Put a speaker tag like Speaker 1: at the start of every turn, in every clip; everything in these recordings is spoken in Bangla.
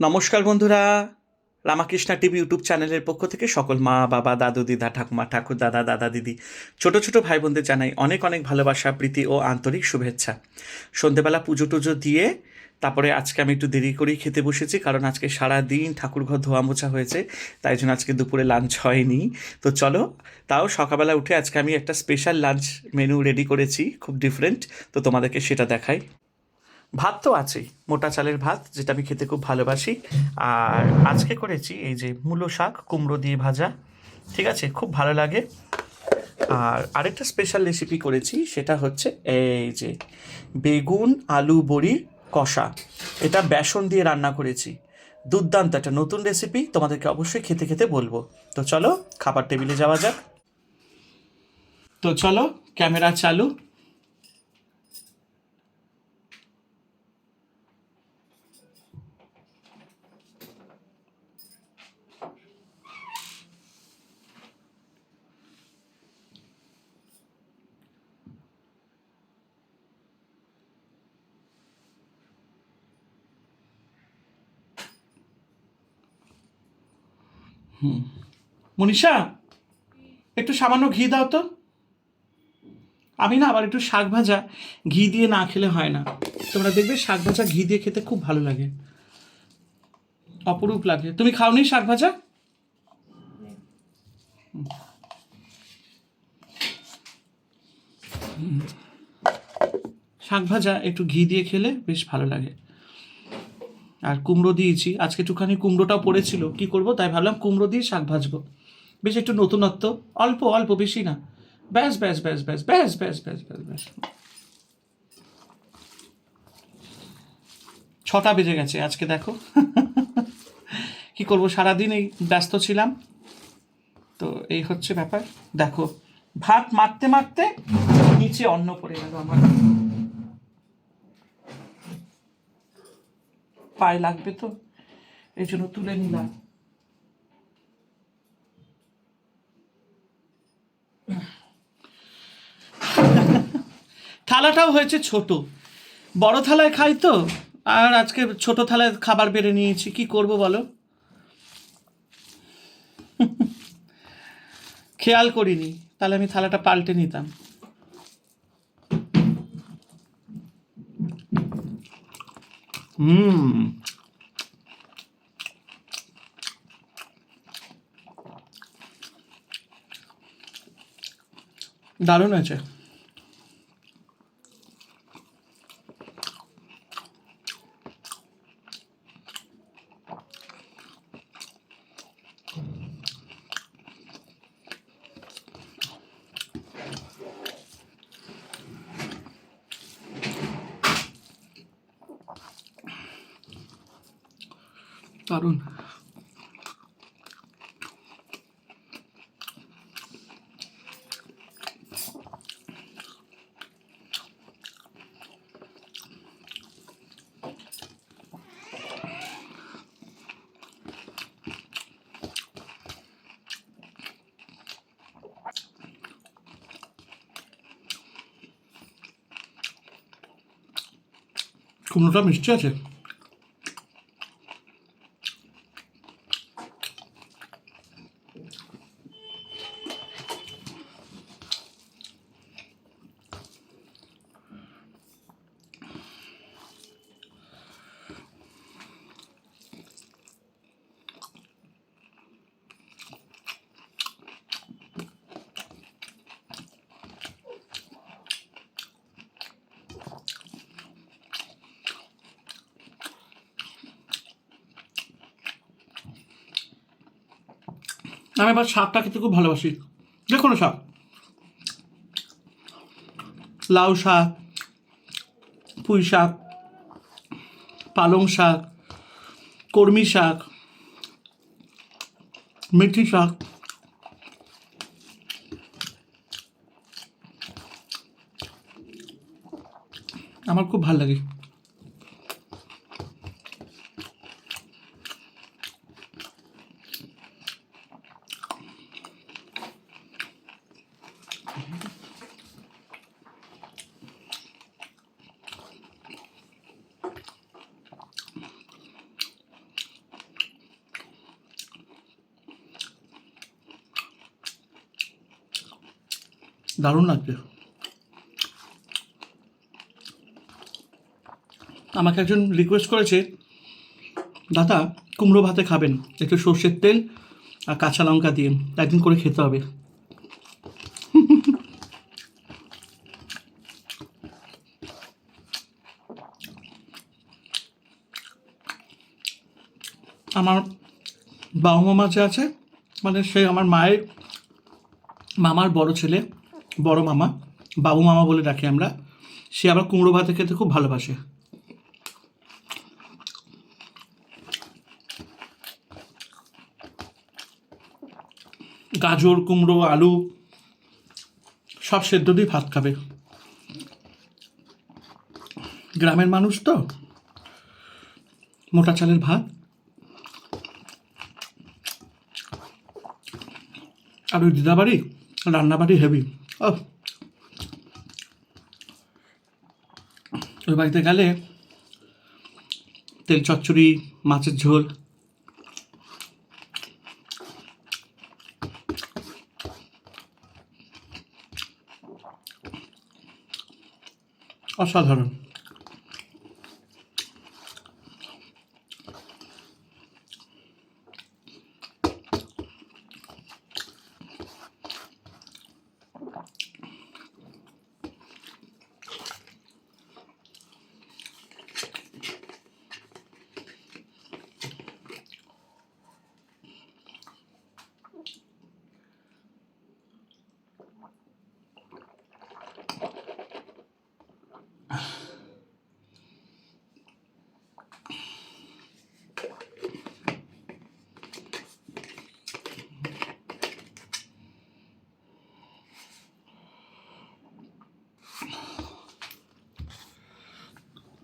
Speaker 1: নমস্কার বন্ধুরা। রামাকৃষ্ণা টিভি ইউটিউব চ্যানেলের পক্ষ থেকে সকল মা, বাবা, দাদু, দিদা, ঠাকুমা, ঠাকুর, দাদা দাদা, দিদি, ছোট ছোট ভাই বোনদের জানাই অনেক অনেক ভালোবাসা, প্রীতি ও আন্তরিক শুভেচ্ছা। সন্ধেবেলা পুজো টুজো দিয়ে তারপরে আজকে আমি একটু দেরি করেই খেতে বসেছি কারণ আজকে সারা দিন ঠাকুরঘর ধোয়া মোছা হয়েছে, তাই জন্য আজকে দুপুরে লাঞ্চ হয়নি। তো চলো, তাও সকালবেলা উঠে আজকে আমি একটা স্পেশাল লাঞ্চ মেনু রেডি করেছি, খুব ডিফারেন্ট তো তোমাদেরকে সেটা দেখাই। ভাত তো আছেই, মোটা চালের ভাত, যেটা আমি খেতে খুব ভালোবাসি। আর আজকে করেছি এই যে মূলো শাক, কুমড়ো দিয়ে ভাজা, ঠিক আছে? খুব ভালো লাগে। আর আরেকটা স্পেশাল রেসিপি করেছি, সেটা হচ্ছে এই যে বেগুন, আলু বড়ির কষা। এটা বেসন দিয়ে রান্না করেছি। দুর্দান্ত একটা নতুন রেসিপি তোমাদেরকে অবশ্যই খেতে খেতে বলব। তো চলো, খাবার টেবিলে যাওয়া যাক। তো চলো, ক্যামেরা চালু। মনীষা, একটু সামান্য ঘি দাও তো। আমি না আবার একটু শাক ভাজা ঘি দিয়ে না খেলে হয় না। তোমরা দেখবে শাক ভাজা ঘি দিয়ে খেতে খুব ভালো লাগে। অপরূপ লাগে। তুমি খাওনি শাক ভাজা? শাক ভাজা একটু ঘি দিয়ে খেলে বেশ ভালো লাগে। আর কুমড়ো দিয়েছি। আজকে একটুখানি কুমড়োটাও পড়েছিল। কি করব? তাই ভাবলাম কুমড়ো দিয়ে শাক ভাজবো। বেশ একটু নতুনত্ব। অল্প অল্প, বেশি না। ব্যাস ব্যাস ব্যাস ব্যাস ব্যাস ব্যাস ব্যাস ব্যাস ব্যাস। ছটা বেজে গেছে আজকে, দেখো। কি করব? সারাদিন এই ব্যস্ত ছিলাম। তো এই হচ্ছে ব্যাপার। দেখো, ভাত মারতে মারতে নিচে অন্ন পড়ে গেল আমার। পায়ে লাগবে তো, এই জন্য তুলে নিলাম। থালাটাও হয়েছে ছোট। বড় থালায় খাই তো, আর আজকে ছোট থালায় খাবার বেড়ে নিয়েছি, কি করব বলো? খেয়াল করিনি, তাহলে আমি থালাটা পাল্টে নিতাম। হুম। দারুণ আছে 다른 Como nos dá mentira, gente? আমি আবার শাকটা খেতে খুব ভালোবাসি। যে কোনো শাক লাউ শাক পুঁই শাক পালং শাক কর্মী শাক মেথি শাক। আমার খুব ভালো লাগে।
Speaker 2: দারুণ লাগছে আমাকে একজন রিকোয়েস্ট করেছে, দাদা, কুমড়ো ভাতে খাবেন, একটু সর্ষের তেল আর কাঁচা লঙ্কা দিয়ে, একদিন করে খেতে হবে। আমার বাবা মামা যে আছে মানে সে আমার মায়ের, মামার বড় ছেলে বড় মামা, বাবু মামা বলে ডাকি আমরা। সে আবার কুমড়ো ভাতে খেতে খুব ভালোবাসে। গাজর, কুমড়ো, আলু, সব সেদ্ধ দিয়ে ভাত খাবে। গ্রামের মানুষ তো? মোটা চালের ভাত। আর ওই দিদাবাড়ি, রান্নাবাড়ি হেভি ওই বাড়িতে গেলে তেল চচ্চড়ি মাছের ঝোল। অসাধারণ।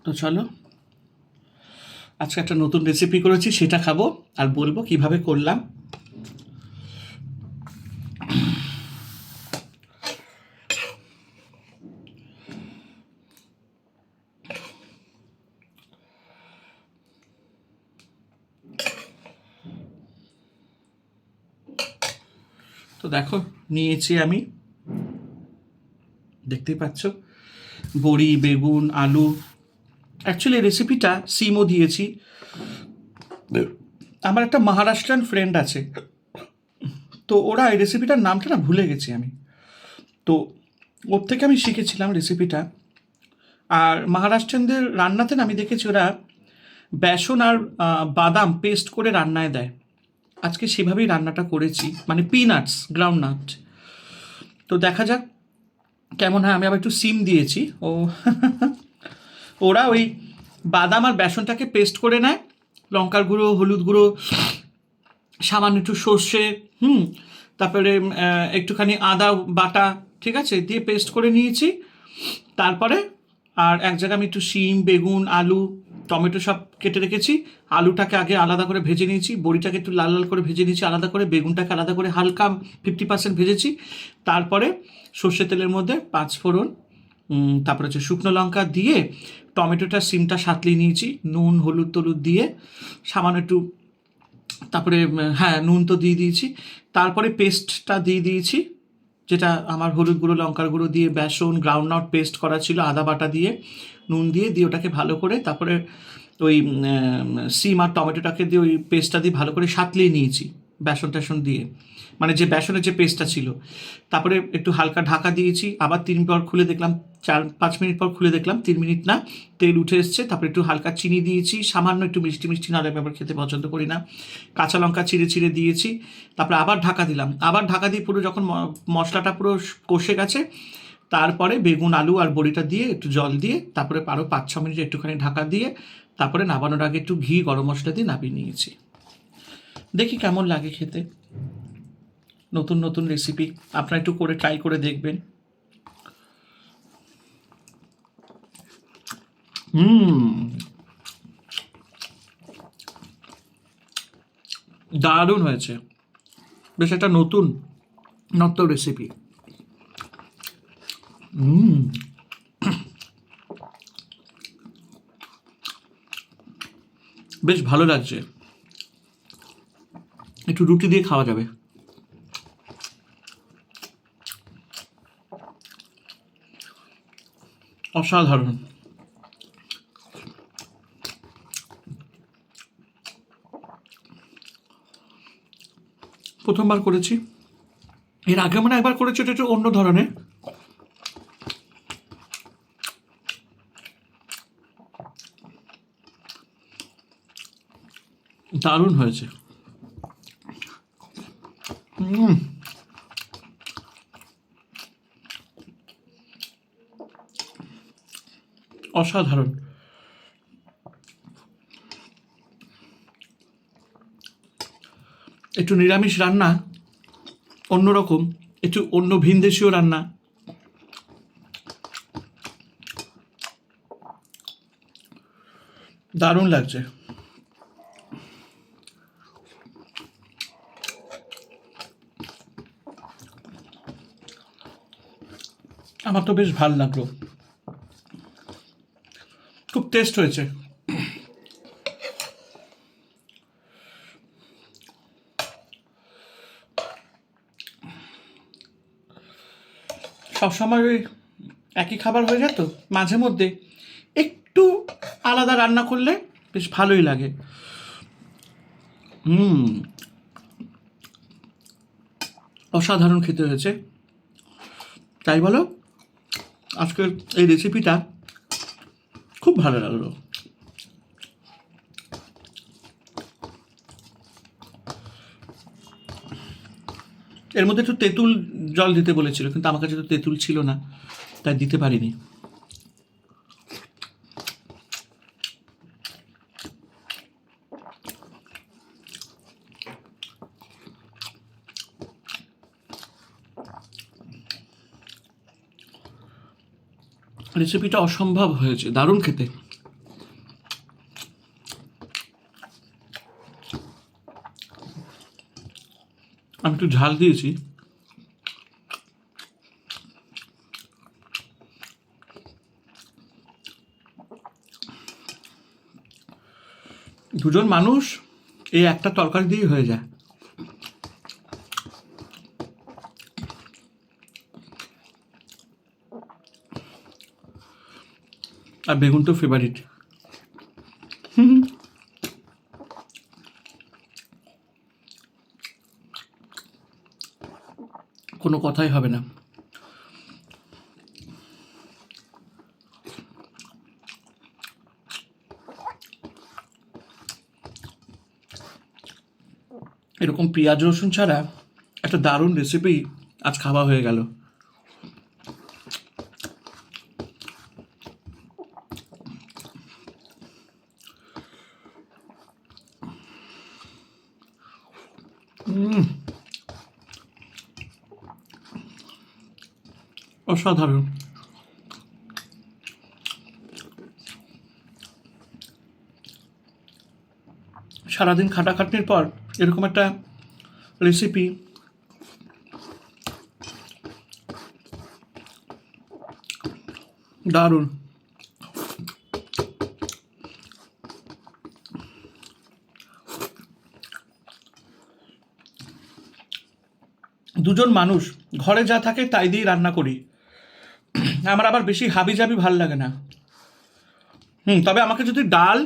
Speaker 2: তো চলো। আজকে একটা নতুন রেসিপি করেছি, সেটা খাব আর বলব কীভাবে করলাম। তো দেখো, নিয়েছি আমি। দেখতেই পাচ্ছ, বড়ি, বেগুন, আলু অ্যাকচুয়ালি রেসিপিটা সিমও দিয়েছি। আমার একটা মহারাষ্ট্রান ফ্রেন্ড আছে। তো ওরা এই রেসিপিটার নামটা না ভুলে গেছি আমি। তো ওর থেকে আমি শিখেছিলাম রেসিপিটা আর মহারাষ্ট্রানদের রান্নাতে না আমি দেখেছি ওরা বেসন আর বাদাম পেস্ট করে রান্নায় দেয়। আজকে সেভাবেই রান্নাটা করেছি। মানে পিনাটস গ্রাউন্ড নাট তো দেখা যাক কেমন হয়। আমি আবার একটু সিম দিয়েছি। ও ওরা ওই বাদাম আর বেসনটাকে পেস্ট করে নেয়। লঙ্কার গুঁড়ো, হলুদ গুঁড়ো, সামান্য একটু সর্ষে, হুম, তারপরে একটুখানি আদা বাটা, ঠিক আছে, দিয়ে পেস্ট করে নিয়েছি। তারপরে, আর এক জায়গায় আমি একটু শিম, বেগুন, আলু, টমেটো সব কেটে রেখেছি। আলুটাকে আগে আলাদা করে ভেজে নিয়েছি, বড়িটাকে একটু লাল লাল করে ভেজে নিয়েছি আলাদা করে, বেগুনটাকে আলাদা করে হালকা ফিফটি পার্সেন্ট ভেজেছি। তারপরে সর্ষে তেলের মধ্যে পাঁচ ফোড়ন তারপরে হচ্ছে শুকনো লঙ্কা দিয়ে টমেটোটা, সিমটা সাতলিয়ে নিয়েছি। নুন, হলুদ টলুদ দিয়ে সামান্য একটু, তারপরে হ্যাঁ নুন তো দিয়ে দিয়েছি। তারপরে পেস্টটা দিয়ে দিয়েছি, যেটা আমার হলুদ গুঁড়ো, লঙ্কার গুঁড়ো দিয়ে, বেসন গ্রাউন্ড নাট পেস্ট করা ছিল, আদা বাটা দিয়ে, নুন দিয়ে দিয়ে ওটাকে ভালো করে তারপরে ওই সিম আর টমেটোটাকে দিয়ে ওই পেস্টটা দিয়ে ভালো করে সাতলিয়ে নিয়েছি। বেসন টেসন দিয়ে। মানে যে বেসনের যে পেস্টটা ছিল। তারপরে একটু হালকা ঢাকা দিয়েছি। আবার তিন পর খুলে দেখলাম, চার, পাঁচ মিনিট পর খুলে দেখলাম, তিন মিনিট না, তেল উঠে এসছে। তারপরে একটু হালকা চিনি দিয়েছি। সামান্য একটু মিষ্টি মিষ্টি নাহলে আমি আবার খেতে পছন্দ করি না। কাঁচা লঙ্কা চিড়ে চিড়ে দিয়েছি। তারপরে আবার ঢাকা দিলাম। আবার ঢাকা দিয়ে পুরো যখন মশলাটা পুরো কষে গেছে, তারপরে বেগুন, আলু আর বড়িটা দিয়ে একটু জল দিয়ে, তারপরে আরও পাঁচ, ছ মিনিট একটুখানি ঢাকা দিয়ে, তারপরে নামানোর আগে একটু ঘি, গরম মশলা দিয়ে নামিয়ে নিয়েছি। দেখি কেমন লাগে খেতে। নতুন নতুন রেসিপি আপনারা একটু করে ট্রাই করে দেখবেন। হুম। দারুণ হয়েছে। বেশ একটা নতুন নত্য রেসিপি হুম। বেশ ভালো লাগছে। একটু রুটি দিয়ে খাওয়া যাবে। অসাধারণ। প্রথমবার করেছি। এর আগে মানে একবার করেছি, এটা একটু অন্য ধরনের। দারুণ হয়েছে। অসাধারণ। একটু নিরামিষ রান্না অন্যরকম একটু অন্য ভিনদেশীয় রান্না। দারুণ লাগছে। আমার তো বেশ ভালো লাগল। খুব টেস্ট হয়েছে। সবসময় ওই একই খাবার হয়ে যায় তো? মাঝে মধ্যে একটু আলাদা রান্না করলে বেশ ভালোই লাগে। হুম। অসাধারণ খেতে হয়েছে। তাই বলো? আজকের এই রেসিপিটা খুব ভালো লাগল। এর মধ্যে একটু তেঁতুল জল দিতে বলেছিল, কিন্তু আমার কাছে তো তেঁতুল ছিল না, তাই দিতে পারিনি। রেসিপিটা অসম্ভব হয়েছে, দারুণ খেতে। আমি একটু ঝাল দিয়েছি। দুজন মানুষ, এই একটা তরকারি দিয়েই হয়ে যায়। আর বেগুন তো ফেভারিট কোনো কথাই হবে না। এরকম পেঁয়াজ রসুন ছাড়া একটা দারুণ রেসিপি আজ খাওয়া হয়ে গেল। অসাধারণ। সারাদিন খাটাখাটনির পর এরকম একটা রেসিপি দারুণ। দুজন মানুষ, ঘরে যা থাকে তাই দিয়েই রান্না করি। আমার আবার বেশি হাবি জাবি ভালো লাগে না। হুম, তবে আমাকে যদি ডাল,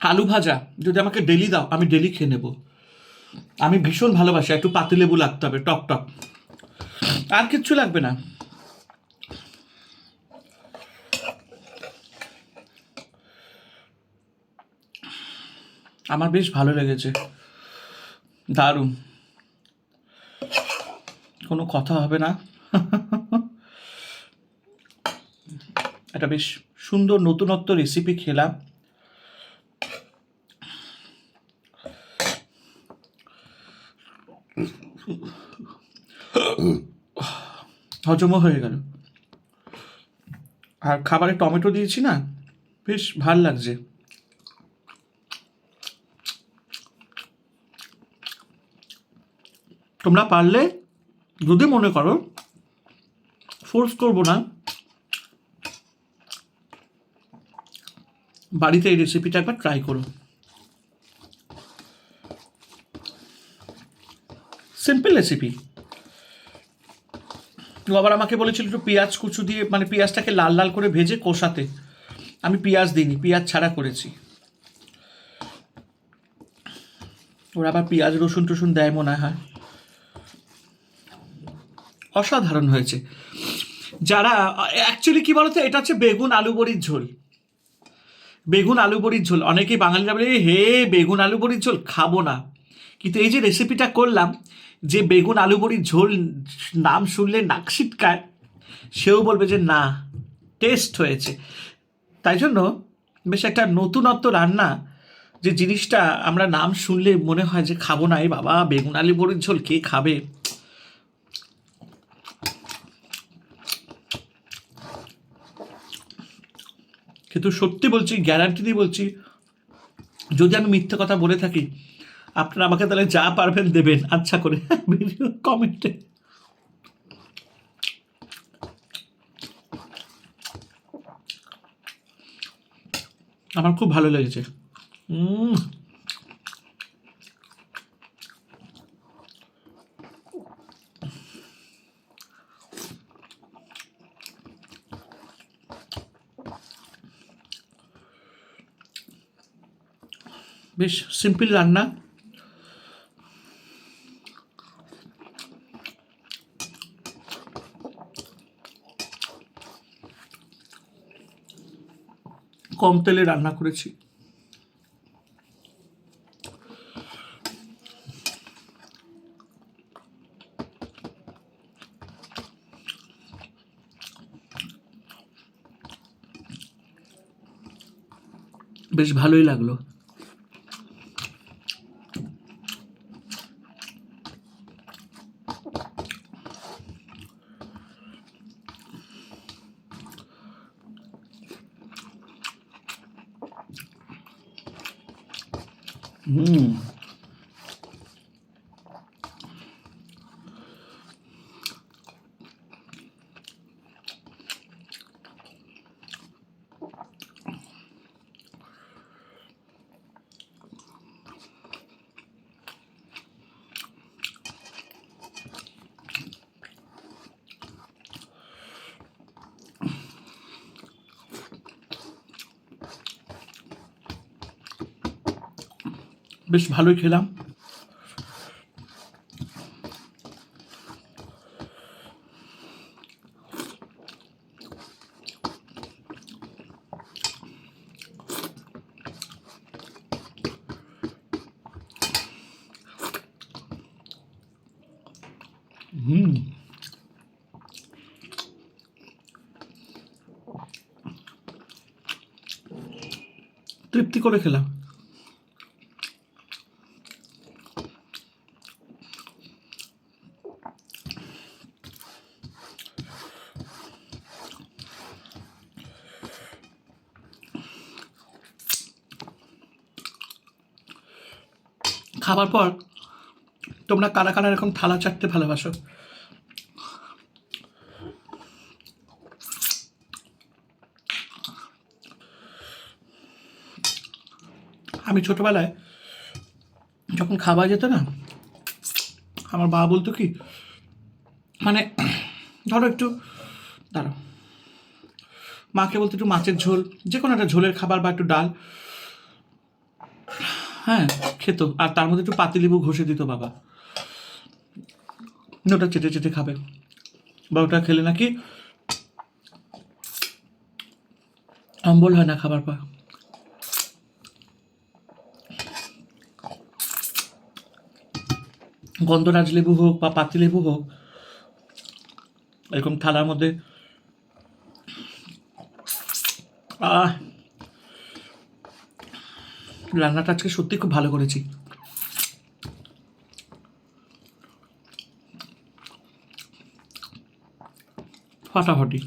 Speaker 2: আলু ভাজা যদি আমাকে ডেলি দাও, আমি ডেলি খেয়ে নেব। আমি ভীষণ ভালোবাসি, একটু পাতিলেবু লাগতে হবে, টক টক। আর কিচ্ছু লাগবে না। আমার বেশ ভালো লেগেছে। দারুণ। কোনো কথা হবে না। একটা বেশ সুন্দর নতুনত্ব রেসিপি খেলাম। হজমও হয়ে গেল। আর খাবারে টমেটো দিয়েছি না, বেশ ভালো লাগছে। তোমরা পারলে যদি মনে করো ফোর্স করব না, বাড়িতে এই রেসিপিটা একবার ট্রাই করো। সিম্পল রেসিপি তো আবার আমাকে বলেছিল একটু পেঁয়াজ কুচু দিয়ে মানে পেঁয়াজটাকে লাল লাল করে ভেজে কষাতে। আমি পেঁয়াজ দিইনি, পেঁয়াজ ছাড়া করেছি। ওরা আবার পেঁয়াজ রসুন টসুন দেয় মনে হয়। অসাধারণ হয়েছে। যারা অ্যাকচুয়ালি কি বলতো, এটা হচ্ছে বেগুন আলু বড়ির ঝোল। বেগুন আলু বড়ির ঝোল। অনেকেই বাঙালিরা বলে হে, বেগুন আলু বড়ির ঝোল, খাব না। কিন্তু এই যে রেসিপিটা করলাম, যে বেগুন আলু বড়ির ঝোল নাম শুনলে নাক ছিটকায়, সেও বলবে যে, না টেস্ট হয়েছে। তাই জন্য বেশ একটা নতুনত্ব রান্না, যে জিনিসটা আমরা নাম শুনলে মনে হয় যে, খাব না এই বাবা, বেগুন আলু বড়ির ঝোল, কে খাবে? কিন্তু সত্যি বলছি গ্যারান্টি দিয়ে বলছি। যদি আমি মিথ্যে কথা বলে থাকি আপনারা আমাকে তাহলে যা পারবেন দেবেন। আচ্ছা করে ভিডিও কমেন্টে। আমার খুব ভালো লেগেছে। উম, বেশ সিম্পল রান্না। কম তেলে রান্না করেছি। বেশ ভালোই লাগল। হুম বেশ ভালোই খেলাম। হুম। তৃপ্তি করে খেলাম। খাবার পর তোমরা কারা কারা এরকম থালা চাটতে ভালোবাসো? আমি ছোটবেলায় যখন খাওয়া যেত না, আমার বাবা বলতো কি মানে ধরো একটু, দাঁড়াও, মাকে বলতো একটু মাছের ঝোল যে কোনো একটা ঝোলের খাবার বা একটু ডাল হ্যাঁ খেত। আর তার মধ্যে একটু পাতিলেবু ঘষে দিত বাবা। ওটা চেটে চেটে খাবে। বা ওটা খেলে নাকি অম্বল হয় না খাবার পর গন্ধরাজ লেবু হোক বা পাতিলেবু হোক, এরকম থালার মধ্যে, আহ রান্নাটা আজকে সত্যি খুব ভালো করেছি। ফাটাফাটি।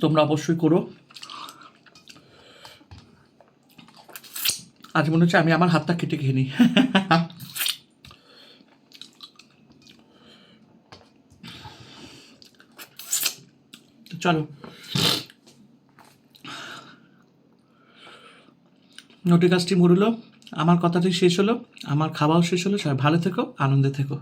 Speaker 2: তোমরা অবশ্যই করো। আজ মনে হচ্ছে আমি আমার হাতটা কেটে খেয়ে নিই। চলো। গাছটি মুড়লো। আমার কথাটি শেষ হলো। আমার খাওয়াও শেষ হলো। সবাই ভালো থেকো, আনন্দে থেকো।